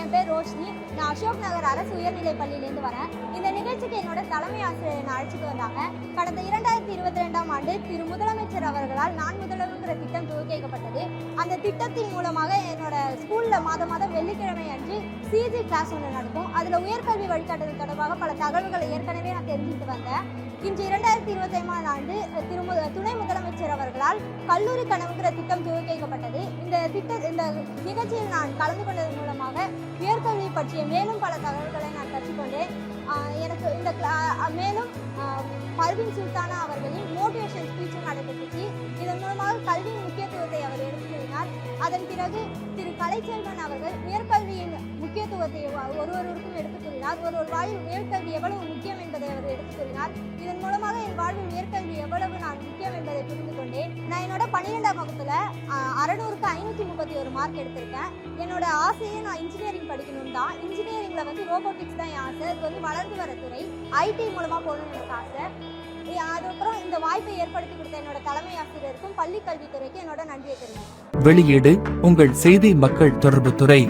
என் பேர் ரோஷினி. நான் அசோக் நகர் அரசு உயர்நிலைப் பள்ளியிலேருந்து வரேன். இந்த நிகழ்ச்சிக்கு என்னோட தலைமை ஆசிரியர் என்னை அழைச்சிட்டு வந்தாங்க. கடந்த இரண்டாயிரத்தி இருபத்தி ரெண்டாம் ஆண்டு திரு முதலமைச்சர் அவர்களால் நான் முதலவுங்கிற திட்டம் துவக்கிக்கப்பட்டது. அந்த திட்டத்தின் மூலமாக என்னோட ஸ்கூலில் மாதம் மாதம் வெள்ளிக்கிழமை அன்று சிஜி கிளாஸ் ஒன்று நடக்கும். அதில் உயர்கல்வி வழிகாட்டுதல் தொடர்பாக பல தகவல்களை ஏற்கனவே நான் தெரிஞ்சுட்டு வந்தேன். இன்று இரண்டாயிரத்தி இருபத்தி ஐந்தாம் ஆண்டு திரு துணை முதலமைச்சர் அவர்களால் கல்லூரி கனவுங்கிற திட்டம் துவக்கிக்கப்பட்டது. இந்த திட்ட இந்த நிகழ்ச்சியில் நான் கலந்து கொண்டது பற்றிய மேலும் பல தகவல்களை நான் கற்றுக்கொண்டேன். எனக்கு இந்த மேலும் ஆஹ் பர்வீன் சுல்தானா அவர்களின் மோட்டிவேஷன் ஸ்பீச்சும் நடைபெற்றுச்சு இதன் மூலமாக கல்வியின் முக்கியத்துவத்தை அவர் எடுத்து அதன் பிறகு திரு கலைச்செல்வன் அவர்கள் உயர்கல்வியின் முக்கியத்துவத்தை ஒருவருக்கும் எடுத்து கூறினார் ஒரு ஒரு வாழ்வில் உயர்கல்வி எவ்வளவு முக்கியம் என்பதை அவர் எடுத்து கூறினார் இதன் மூலமாக என் வாழ்வில் உயர்கல்வி எவ்வளவு நான் முக்கியம் என்பதை புரிந்து கொண்டேன் நான் என்னோட பன்னிரெண்டாம் வகுப்புல அறநூறுக்கு ஐநூற்றி முப்பத்தி ஒரு மார்க் எடுத்திருக்கேன். என்னோட ஆசையே நான் இன்ஜினியரிங் படிக்கணும் தான். இன்ஜினியரிங்கில் வந்து ரோபோட்டிக்ஸ் தான் என் ஆசை. இது வந்து வளர்ந்து வர துறை. ஐடி மூலமாக போகணும்னு எனக்கு ஆசை. அதுக்கப்புறம் இந்த வாய்ப்பை ஏற்படுத்தி கொடுத்த என்னோட தலைமை ஆசிரியருக்கும் பள்ளி கல்வித்துறைக்கு என்னோட நன்றியை தெரிவிக்கிறேன். வெளியீடு உங்கள் செய்தி மக்கள் தொடர்புத்துறை